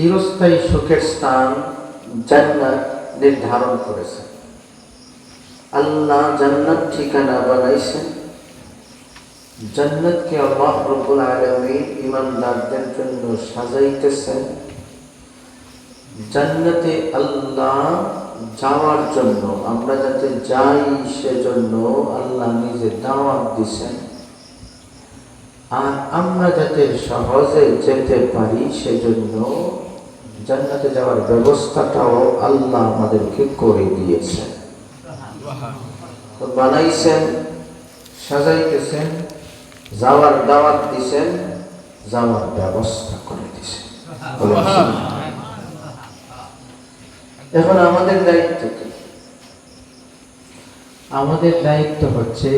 চিরস্থায়ী সুখের স্থান জান্নাত নির্ধারণ করেছেন আল্লাহ জান্নাত ঠিকানা বানাইছেন জান্নাতকে আল্লাহ রব্বুল আলামিন ইমানদারদের জন্য সাজাইতেছেন। জান্নাতে আল্লাহ যাওয়ার জন্য, আমরা যাতে যাই সেজন্য আল্লাহ নিজে দাওয়াত দিছেন। আর আমরা যাতে সহজে যেতে পারি সেজন্য জান্নাতে যাওয়ার ব্যবস্থাটাও আল্লাহ আমাদেরকে করে দিয়েছেন বানাইছেন, সাজাইতেছেন, যাওয়ার দাওয়াত দিছেন, যাওয়ার ব্যবস্থা করে দিছেন। এখন আমাদের দায়িত্ব কি? আমাদের দায়িত্ব হচ্ছে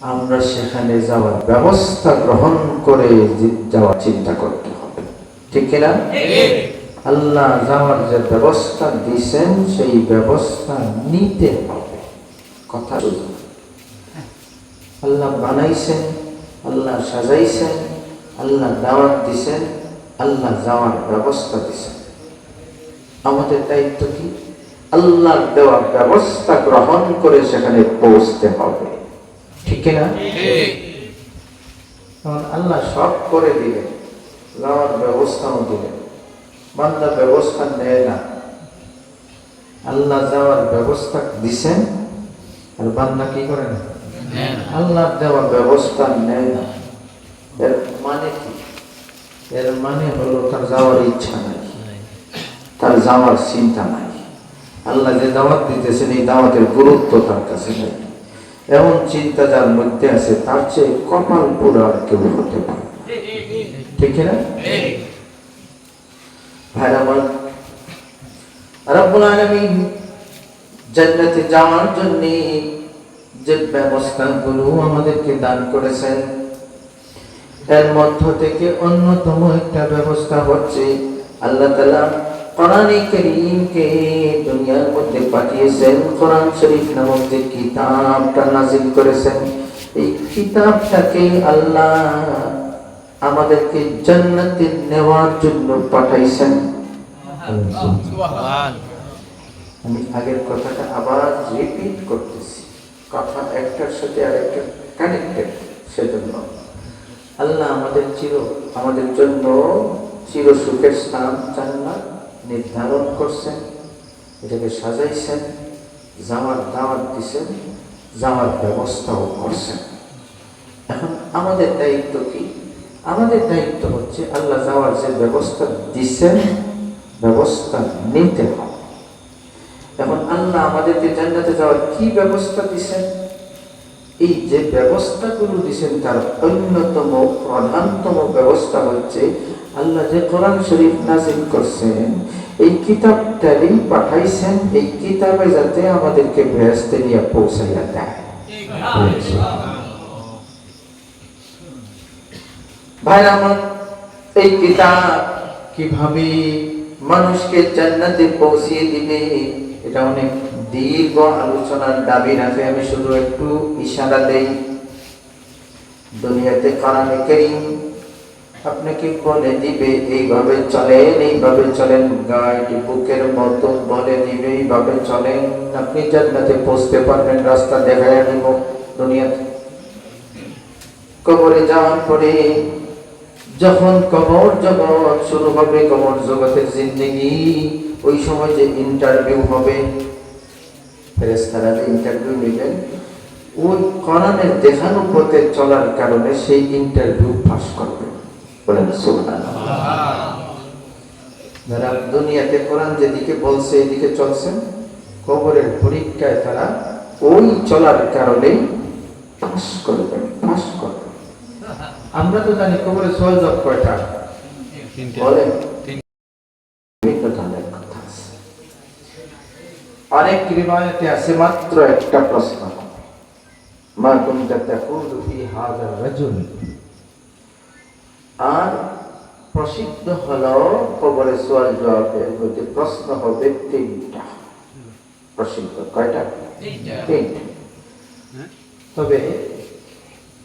আমরা সেখানে যাওয়ার ব্যবস্থা গ্রহণ করে যাওয়ার চিন্তা করতে। হবে ঠিক কিনা আল্লাহ যাওয়ার যে ব্যবস্থা দিছেন সেই ব্যবস্থা নিতে হবে। কথা শুধু আল্লাহ বানাইছেন আল্লাহ সাজাইছেন আল্লাহ দাওয়াত দিছেন আল্লাহ যাওয়ার ব্যবস্থা দিছেন আমাদের দায়িত্ব কি? আল্লাহ দেওয়ার ব্যবস্থা গ্রহণ করে সেখানে পৌঁছতে হবে। ঠিক না? কারণ আল্লাহ সব করে দিলেন যাওয়ার ব্যবস্থাও দিলেন বান্দা ব্যবস্থা নেয় না। আল্লাহ যাওয়ার ব্যবস্থা দিছেন আর বান্দা কি করে না? আল্লাহ দেওয়া ব্যবস্থা নেয় না। এর মানে কি? এর মানে হলো তার যাওয়ার ইচ্ছা নাই। তার যাওয়ার চিন্তা নাই। আল্লাহ যে দাওয়াত দিতেছেন এই দাওয়াতের গুরুত্ব তার কাছে নেই। এমন চিন্তা যার মধ্যে আছে তার চেয়ে কপাল পুরো আর কেউ হতে পারে। ঠিক না ভাই আমার রব্বুল আলামিন জান্নাতে যাওয়ার জন্য যে ব্যবস্থাগুলো আমাদেরকে দান করেছেন এর মধ্য থেকে অন্যতম একটা ব্যবস্থা হচ্ছে আল্লাহ তালা কোরআনে করিমকে দুনিয়ার মধ্যে পাঠিয়েছেন। কোরআন শরীফ নামক যে কিতাবটা নাজিল করেছেন এই কিতাবটাকে আল্লাহ আমাদেরকে জান্নাতে নেওয়ার জন্য পাঠাইছেন। আমি আগের কথাটা আবার রিপিট করতেছি। কথা একটার সাথে আরেকটা কানেক্টেড সেজন্য। আল্লাহ আমাদের চির আমাদের জন্য চির সুখের স্থান জান্নাত নির্ধারণ করছেন এটাকে সাজাইছেন যাওয়ার দাওয়াত দিছেন যাওয়ার ব্যবস্থাও করছেন। এখন আমাদের দায়িত্ব কি? আমাদের দায়িত্ব হচ্ছে আল্লাহ যাওয়ার যে ব্যবস্থা দিচ্ছেন, ব্যবস্থা নিতে হবে। এখন আল্লাহ আমাদেরকে জান্নাতে যাওয়ার কি ব্যবস্থা দিচ্ছেন? এই যে ব্যবস্থাগুলো দিচ্ছেন তার অন্যতম, প্রধানতম ব্যবস্থা হচ্ছে আল্লাহ যে কোরআন শরীফ নাজিল করছেন, এই কিতাবটারই পাঠাইছেন, এই কিতাবে যাতে আমাদেরকে বেহেস্তে নিয়ে পৌঁছাইয়া দেয়। ভাই, আমার এই কিতাব কীভাবে মানুষকে জান্নাতে পৌঁছিয়ে দিবে, এটা অনেক দীর্ঘ আলোচনার দাবি রাখে। আমি শুধু একটু ইশারা দেই, দুনিয়াতে কোরআনে কারীম আপনাকে বলে দিবে, এইভাবে চলেন এইভাবে চলেন গাইড বুকের মতো বলে দিবে, এইভাবে চলেন। আপনি জান্নাতে পৌঁছতে পারবেন, রাস্তা দেখায় দিব, দুনিয়াতে। কবরে যাওয়ার পরে যখন কবর জগৎ, শুরু হবে কবর জগতের জিন্দগি। ওই সময় যে ইন্টারভিউ হবে ইন্টারভিউ নেবেন, ওই কোরআনের দেখানো পথে চলার কারণে সেই ইন্টারভিউ পাস করবে বলেন যারা দুনিয়াতে কোরআন যেদিকে বলছে, এদিকে চলছেন কবরের পরীক্ষায় তারা ওই চলার কারণেই পাস করবেন পাস করবেন। আমরা তো জানি কবরে ছয় জব কয়টা? বলেন অনেক রিবায়তে আছে মাত্র একটা প্রশ্ন। মা কুনতা তাকুলু ফি হাযা রাজুল। আর প্রসিদ্ধ হলো খবরে সোয়াল জবাবের মধ্যে প্রশ্ন হবে তিনটা। প্রসিদ্ধ কয়টা? তিনটা। তবে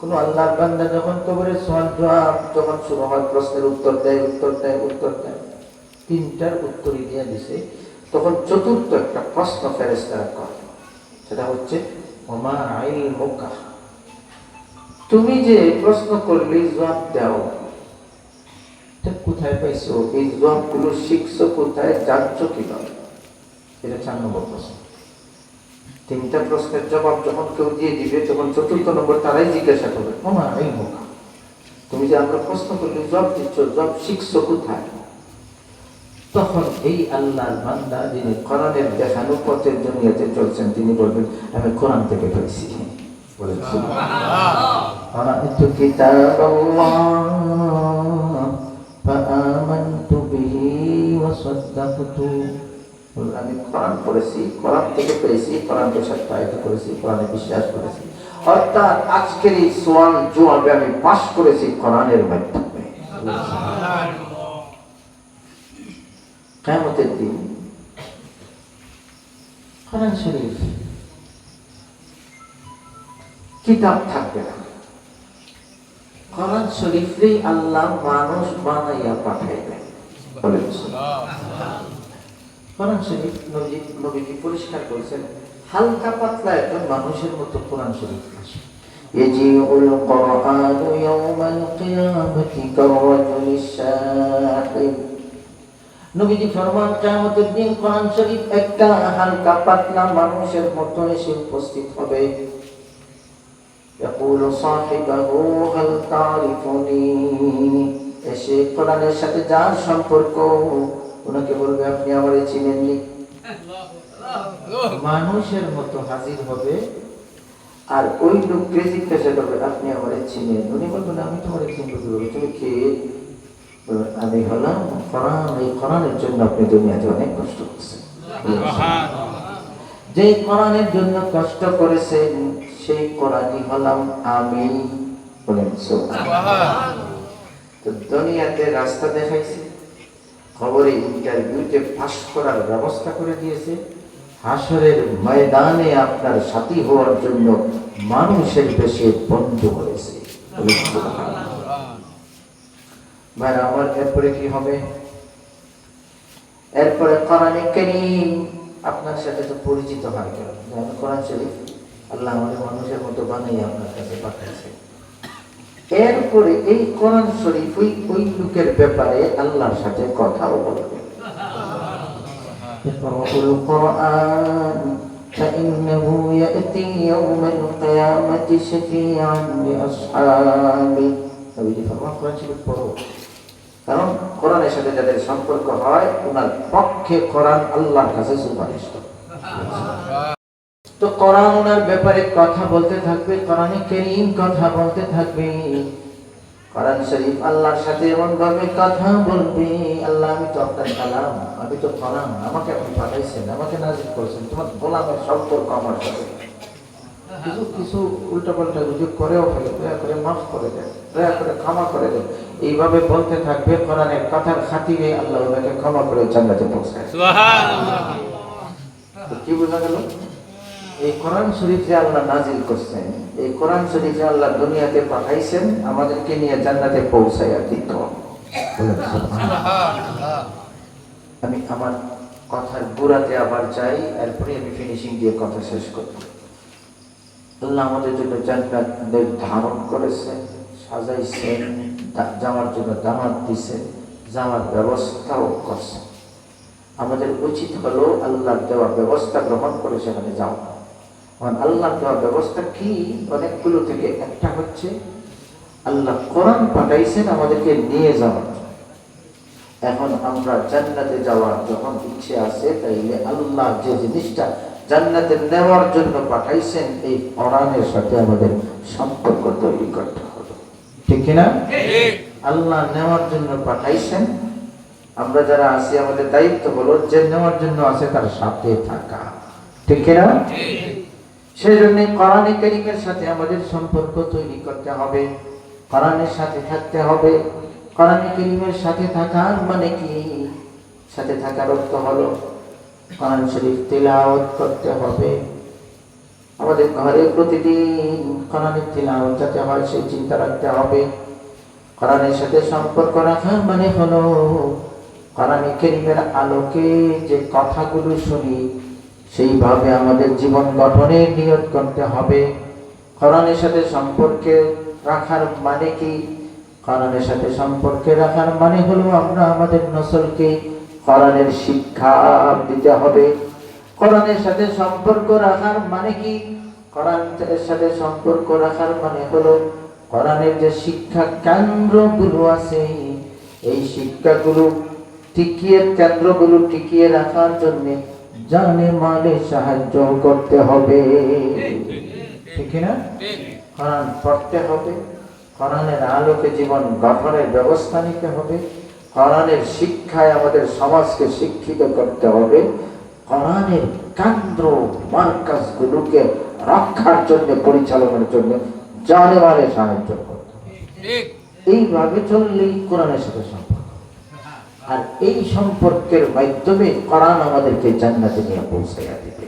কোন আল্লাহর বান্দা যখন কবরে সোয়াল হয় প্রশ্নের উত্তর দেয় উত্তর দেয় উত্তর দেয়। তিনটার উত্তরই দিয়ে দিছে। তখন চতুর্থ একটা প্রশ্ন ফেরেস্তারা করে। সেটা হচ্ছে তুমি যে প্রশ্ন করলে জবাব দাও। কোথায় পাইছো? এই জবাবগুলো শিখছো কোথায়? জানছো কীভাবে? এটা চার নম্বর প্রশ্ন। তিনটা প্রশ্নের জবাব যখন কেউ দিয়ে দিবে তখন চতুর্থ নম্বর তারাই জিজ্ঞাসা করবে মামা এই মোকা তুমি যে আমরা প্রশ্ন করলে জবাব দিচ্ছ জবাব শিখছো কোথায় তখন এই আল্লাহর বান্দা যিনি কোরআনের দেখানো পথের দুনিয়াতে চলছেন তিনি বলবেন আমি কোরআন থেকে পেয়েছি বলেন قرأت كتاب الله فآمنت به وصدقت আমি কোরআন পড়েছি, কোরআন থেকে পেয়েছি, কোরআনকে সত্যায়িত করেছি, কোরআনে বিশ্বাস করেছি। অর্থাৎ আজকের এই সোয়াল জবাবে আমি পাশ করেছি কোরআনের মাধ্যমে। কেমতের দিন কোরআন শরীফ কিতাব থাকবে না। কোরআন শরীফেই আল্লাহ মানুষ বানাইয়া পাঠাইবেন। বলেন কোরআন শরীফ নবী নবীকে পরিষ্কার করেছেন হালকা পাতলা একজন মানুষের মতো কোরআন শরীফ আসে يجيء القرآن يوم القيامة كالرجل الشاحب নবীজি ফরমান কিয়ামতের দিন কোরআন শরীফ একটা হালকা পাতলা মানুষের মতো এসে উপস্থিত হবে يقول صاحبه هل تعرفني এসে কোরআনের সাথে যার সম্পর্ক ওনাকে বলবে আপনি আমারে চিনেননি। মানুষের মতো হাজির হবে আর ওই লোককে জিজ্ঞাসা করবে আপনি আমারে চিনেন। উনি বলবেন আমি তোমার চিনব কীভাবে? তুমি কে? আমি হলাম কোরআন এই কোরআনের জন্য আপনি দুনিয়াতে অনেক কষ্ট করছেন। যে কোরআনের জন্য কষ্ট করেছেন সেই কোরআনই হলাম আমি বলেন তো দুনিয়াতে রাস্তা দেখাইছে। খবরে ইন্টারভিউতে পাস করার ব্যবস্থা করে দিয়েছে। হাসরের ময়দানে আপনার সাথী হওয়ার জন্য মানুষের বেশি বন্ধ বলেন আমার এরপরে কি হবে? এরপরে কোরআনে করিম। আপনার সাথে তো পরিচিত হয় কেন? কোরআন শরীফ আল্লাহ আমাদের মানুষের মতো বানিয়ে আপনার কাছে পাঠাইছে এরপরে এই কোরআন শরীফ ওই ওই লোকের ব্যাপারে আল্লাহর সাথে কথাও বলবে اقرأوا القرآن فإنه يأتي يوم القيامة شفيعا لأصحابه নবীজি ফরমান কোরআন শরীফ পড়ো কারণ কোরআনের সাথে যাদের সম্পর্ক হয় ওনার পক্ষে কোরআন আল্লাহর কাছে সুপারিশ করে। তো কোরআন ওনার ব্যাপারে কথা বলতে থাকবে কোরআনে কেরিম কথা বলতে থাকবে। কোরআন শরীফ আল্লাহর সাথে এমন ভাবে কথা বলবে আল্লাহ আমি তো আপনার কালাম আমি তো কোরআন আমাকে আপনি পাঠাইছেন আমাকে নাজিল করেছেন তোমার গোলামের সম্পর্ক আমার সাথে কিছু কিছু উল্টা পাল্টা যদি করেও ফেলে দয়া করে মাফ করে দেন দয়া করে ক্ষমা করে দেন। এইভাবে বলতে থাকবে কোরআনের কথার খাতিরে আল্লাহ ওনাকে ক্ষমা করে জান্নাতে পৌঁছায়। কি বোঝা গেল? এই কোরআন শরীফ যে আল্লাহ নাজিল করছেন এই কোরআন শরীফ যে আল্লাহ দুনিয়াতে পাঠাইছেন আমাদেরকে নিয়ে জান্নাতে পৌঁছাইয়া দিত। আমি আমার কথার গোড়াতে আবার যাই এরপরে আমি ফিনিশিং দিয়ে কথা শেষ করব। আল্লাহ আমাদের জন্য জান্নাত নির্ধারণ করেছেন সাজাইছেন যাওয়ার জন্য দামাত দিছেন যাওয়ার ব্যবস্থাও করছেন। আমাদের উচিত হলো আল্লাহর দেওয়া ব্যবস্থা গ্রহণ করে সেখানে যাও কারণ আল্লাহর দেওয়া ব্যবস্থা কি? অনেকগুলো থেকে একটা হচ্ছে, আল্লাহ কোরআন পাঠাইছেন আমাদেরকে নিয়ে যাওয়ার এখন আমরা জান্নাতে যাওয়ার যখন ইচ্ছে আছে, তাইলে আল্লাহ যে জিনিসটা জান্নাতে নেওয়ার জন্য পাঠাইছেন, এই কোরআনের সাথে আমাদের সম্পর্ক তৈরি করতে হবে। ঠিক কিনা? আল্লাহ নেওয়ার জন্য পাঠাইছেন। আমরা যারা আছি, আমাদের দায়িত্ব হলো যে নেওয়ার জন্য আছে, তার সাথে থাকা। ঠিক কিনা? সেই জন্য কোরআনে কারিমের সাথে আমাদের সম্পর্ক তৈরি করতে হবে। কোরআনের সাথে থাকতে হবে। কোরআনে কারিমের সাথে থাকার মানে কি? সাথে থাকার অর্থ হলো কোরআন শরীফ তেলাওয়াত করতে হবে। আমাদের ঘরে প্রতিদিন কোরআনের তেলাওয়াত যাতে হয়, সেই চিন্তা রাখতে হবে। কোরআনের সাথে সম্পর্ক রাখার মানে হলো কোরআনে কারিমের আলোকে যে কথাগুলো শুনি সেইভাবে আমাদের জীবন গঠনে নিয়ত করতে হবে। কোরআনের সাথে সম্পর্কে রাখার মানে কি? কোরআনের সাথে সম্পর্কে রাখার মানে হলো আমরা আমাদের নসলকে কোরআনের শিক্ষা দিতে হবে। কোরআনের সাথে সম্পর্ক রাখার মানে কি? কোরআনের সাথে সম্পর্ক রাখার মানে হলো কোরআনের যে শিক্ষা কেন্দ্রগুলো আছে, এই শিক্ষাগুলো টিকিয়ে, কেন্দ্রগুলো টিকিয়ে রাখার জন্য জানে মালে সাহায্য করতে হবে। ঠিক না? কোরআন পড়তে হবে। কোরআনের আলোকে জীবন গঠনের ব্যবস্থা নিতে হবে। কোরআনের শিক্ষায় আমাদের সমাজকে শিক্ষিত করতে হবে। কোরআনের কেন্দ্র মার্কাজগুলোকে রক্ষার জন্য পরিচালনার জন্য জানে মালে সাহায্য করতে হবে। এইভাবে চললেই কোরআনের সাথে সম্পর্ক। আর এই সম্পর্কের মাধ্যমে কোরআন আমাদেরকে জান্নাতে নিয়ে পৌঁছাইয়া দিবে।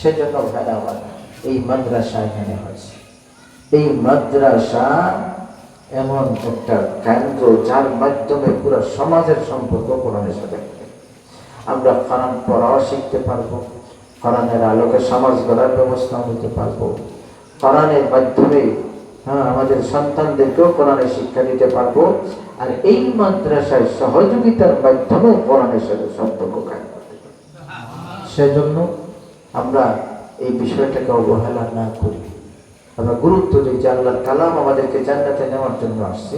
সেজন্য আমার এই মাদ্রাসা এখানে হয়েছে। এই মাদ্রাসা এমন একটা কেন্দ্র যার মাধ্যমে পুরো সমাজের সম্পর্ক কোরআনের সাথে। আমরা কোরআন পড়াও শিখতে পারব কোরআনের আলোকে সমাজ গড়ার ব্যবস্থা নিতে পারব। কোরআনের মাধ্যমে হ্যাঁ আমাদের সন্তানদেরকেও কোরআনের শিক্ষা দিতে পারব। আর এই মাদ্রাসায় সহযোগিতার মাধ্যমে কোরআনের সাথে সম্পর্ক কায়েম করতে সেজন্য আমরা এই বিষয়টাকে অবহেলা না করি। আমরা গুরুত্ব দিই যে আল্লাহর কালাম আমাদেরকে জান্নাতে নেওয়ার জন্য আসছে।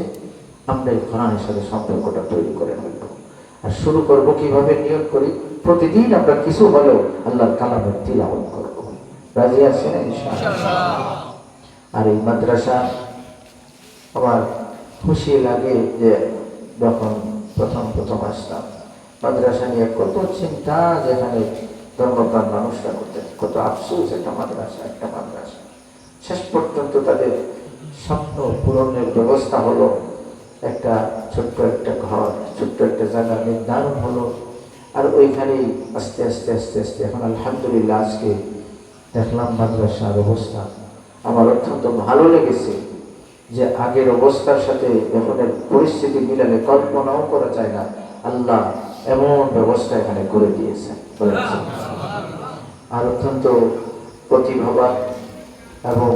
আমরা এই কোরআনের সাথে সম্পর্কটা তৈরি করে ফেলব আর শুরু করব কীভাবে নিয়োগ করি? প্রতিদিন আমরা কিছু হলেও আল্লাহর কালামের তিলাওয়াত করব। রাজি আছেন আর এই মাদ্রাসা আমার খুশি লাগে যে যখন প্রথম প্রথম আসতাম। মাদ্রাসা নিয়ে কত চিন্তা যেখানে ধর্মপ্রাণ মানুষরা করতে কত আফসোস একটা মাদ্রাসা একটা মাদ্রাসা। শেষ পর্যন্ত তাদের স্বপ্ন পূরণের ব্যবস্থা হলো একটা ছোট্ট একটা ঘর, ছোট্ট একটা জায়গা, নির্ধারণ হলো। আর ওইখানেই আস্তে আস্তে আস্তে আস্তে এখন আলহামদুলিল্লাহ আজকে দেখলাম মাদ্রাসার অবস্থা। আমার অত্যন্ত ভালো লেগেছে। যে আগের অবস্থার সাথে এখনের পরিস্থিতি মিলালে কল্পনাও করা যায় না আল্লাহ এমন ব্যবস্থা এখানে করে দিয়েছে। আর অত্যন্ত প্রতিভাবান এবং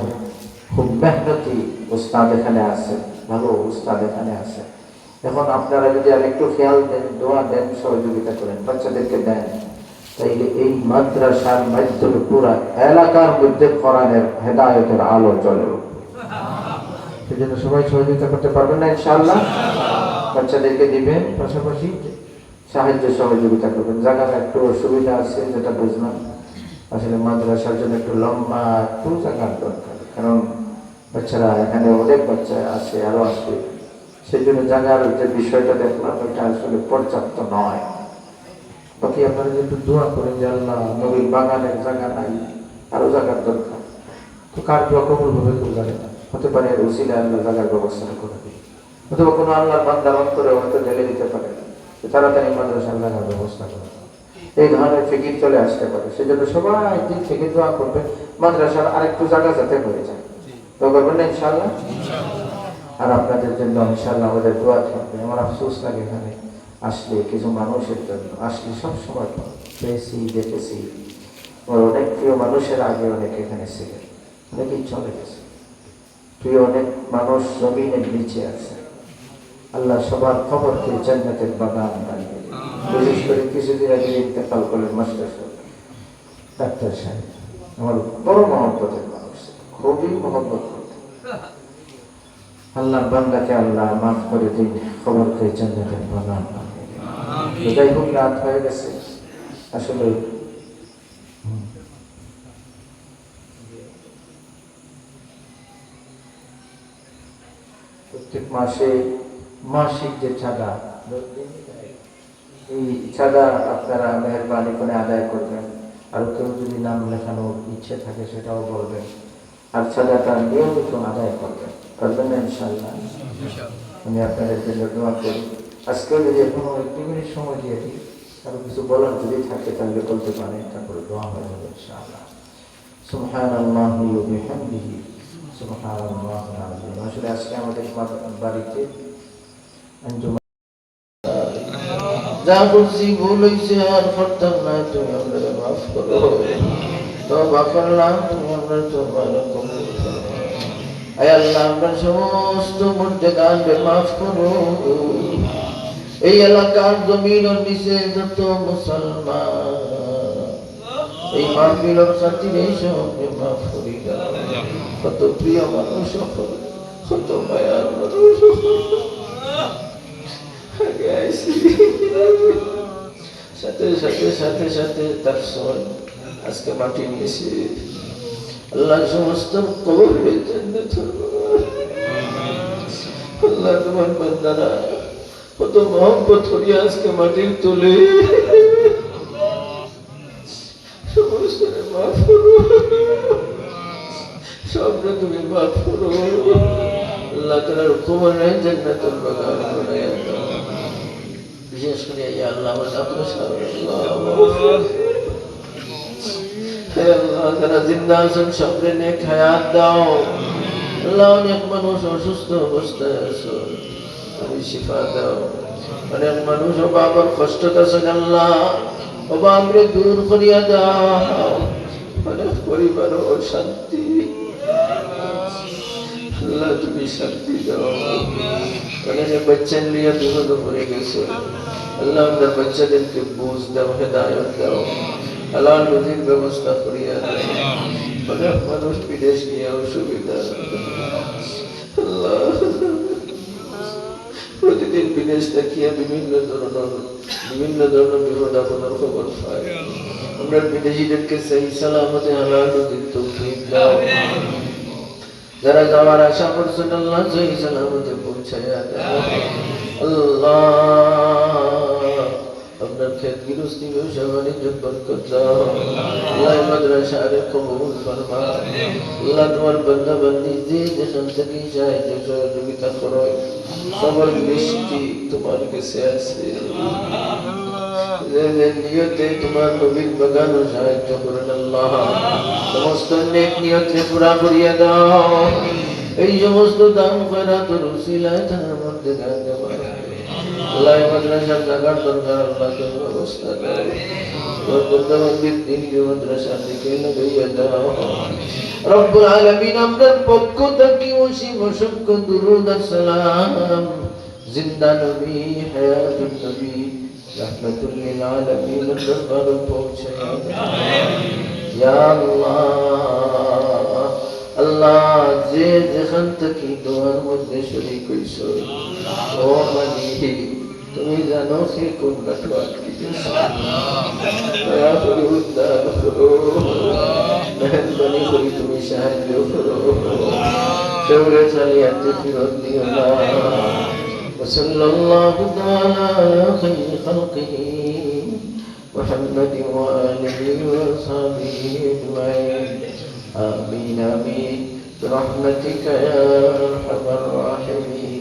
খুব মেহনতি উস্তাদ এখানে আছে ভালো উস্তাদ এখানে আছে এখন আপনারা যদি আর একটু খেয়াল দেন দোয়া দেন সহযোগিতা করেন বাচ্চাদেরকে দেন তাইলে এই মাদ্রাসার মাধ্যমে পুরা এলাকার মধ্যে কোরআনের হেদায়তের আলো চলে উঠবে। সেজন্য সবাই সহযোগিতা করতে পারবেন না ইনশাআল্লাহ। বাচ্চাদেরকে দিবেন পাশাপাশি সাহায্য সহযোগিতা করবেন। জায়গার একটু অসুবিধা আছে যেটা বুঝলাম। আসলে মাদ্রাসার জন্য একটু লম্বা একটু জায়গার দরকার। কারণ বাচ্চারা এখানে অনেক বাচ্চা আছে আরও আসবে সেই জন্য জায়গার যে বিষয়টা দেখলাম এটা আসলে পর্যাপ্ত নয়। বাকি আপনারা একটু দোয়া করেন যে আল্লাহ নবীর বাগানের জায়গা নাই আরও জায়গার দরকার। তো কার দোয়া কবুল হবে কেউ জানে না। হতে পারে উসিলে আল্লাহ জায়গার ব্যবস্থা করে দিই অথবা কোনো আল্লাহর বান্দার অন্তরে হয়তো ঢেলে দিতে পারে। তাড়াতাড়ি মাদ্রাসার জায়গার ব্যবস্থা করে এই ধরনের ফিকির চলে আসতে পারে। সেজন্য সবাই দিক থেকে দোয়া করবে। মাদ্রাসার আরেকটু জায়গা যাতে হয়ে যায়। দোয়া করবেন না ইনশাল্লাহ আর আপনাদের জন্য ইনশাল্লাহ আমাদের দোয়া থাকবে। আমার আফসোস লাগে এখানে আসলে কিছু মানুষের জন্য। আসলে সব সময় পেয়েছি, দেখেছি। আমার অনেক প্রিয় মানুষের আগে অনেক এখানে ছিলেন। অনেকেই চলে গেছে। প্রিয় অনেক মানুষ জমিনের নিচে আছে। আল্লাহ সবার খবরকে জান্নাতের বাগান বানিয়ে বিশেষ করে কিছুদিন আগে ইন্তেকাল করলেন মাস্টার সাহেব। ডাক্তার সাহেব আমার বড় মহব্বতের মানুষ। খুবই মহব্বত করতেন। আল্লাহ বান্দাকে আল্লাহ মাফ করে দিন খবর খেয়ে জান্নাতের বাগান যাই হোক রাত হয়ে গেছে। আসলে প্রত্যেক মাসে মাসিক যে চাঁদা, এই চাঁদা আপনারা মেহরবানি করে আদায় করবেন। আর কেউ যদি নাম লেখানোর ইচ্ছে থাকে সেটাও বলবেন। আর চাঁদাটা নিয়মিত আদায় করবেন। করবেন না ইনশাল্লাহ আমি আপনাদের জন্য দোয়া করি। আজকেও যদি এখনও একটু মিনিট সময় দিয়ে দিই, কারও কিছু বলার যদি থাকে তাহলে বলতে পারেন, তারপরে দোয়া হয়ে যাবে ইনশাআল্লাহ। সুবহান আল্লাহ যা বলছি ভুল হয়েছে আর তুমি মাফ করো তো বাফাল্লাহ তুমি আমরা আমরা সমস্ত মাফ করো এই এলাকার জমিন ও নিচে যত মুসলমান এই মাহফিলের খাতিরে সবকে মাফ করি। দাও কত প্রিয় মানুষ কত মায়ার মানুষ। সাথে সাথে সাথে সাথে তার সময় আজকে মাটি নিয়েছি। আল্লাহ সমস্ত কবরে আল্লাহ তোমার বান্দারা, কত মহব্বত করিয়া আজকে মাটির তুলে। কুমারে জান্নাতুল বাগান দাও বিশেষ করে ইয়া আল্লাহ আপনার হে আল্লাহ, যারা জিন্দা আছেন সবরে নেক হায়াত দাও। আল্লাহ অনেক মানুষ অসুস্থ অবস্থায় আছে। তুমি শিফা দাও। অনেক মানুষ পরিবার অশান্তি। পড়ে গেছে বাচ্চাদেরকে দাও, হেদায়ত ব্যবস্থা করিয়া অনেক মানুষ বিদেশ নিয়ে অসুবিধা। প্রতিদিন বিদেশ দেখিয়া বিভিন্ন ধরনের বিভিন্ন ধরনের বিপদ আপদের খবর পাই আমরা বিদেশিদেরকে সেই সালামতে হালাল দাও। যারা যাওয়ার আশা করছেন আল্লাহ সেই সালামতে পৌঁছাইয়া দাও আল্লাহ আপনার ক্ষেত গৃহস্থী ব্যবসা বাণিজ্য বরকত দাও আল্লাহ মাদ্রাসা আরে কবুল ফরমা আল্লাহ তোমার বান্দা বান্দি যে যেখান থেকে সাহায্য সহযোগিতা করো সবার দৃষ্টি তোমার কাছে আছে যে যে নিয়তে তোমার নবীর বাগান সাহায্য করেন আল্লাহ। সমস্ত নেক নিয়তে পুরা করিয়া দাও। এই সমস্ত দান করা তোর উসিলায় তার মধ্যে আল্লাহ মাদ্রাসার জাগার দরকার আল্লাহ তোর ব্যবস্থা দাও। তোর বন্ধুবান্ধব দিন মাদ্রাসার দিকে লাগাইয়া দাও। রব্বুল আলামিন আমরার পক্ষ থেকে অসীম অসংখ্য দুরুদ সালাম। জিন্দা নবী, হায়াতুন নবী রহমাতুল লিল আলামিন দরবার পৌঁছায়া ইয়া আল্লাহ আল্লাহ যে যেখান থেকে তোমার মধ্যে শরীক হইছ, ও মানি তুমি জানো সে কোন কাঠু আটকে গেছে দয়া করে উদ্ধার করো মেহরবানি করে তুমি সাহায্য করো। সৌরে চালিয়াতে ফিরত দিও না। وصلى الله تعالى على خير خلقه محمد وآله وصحبه أجمعين. آمين آمين. برحمتك يا أرحم الراحمين.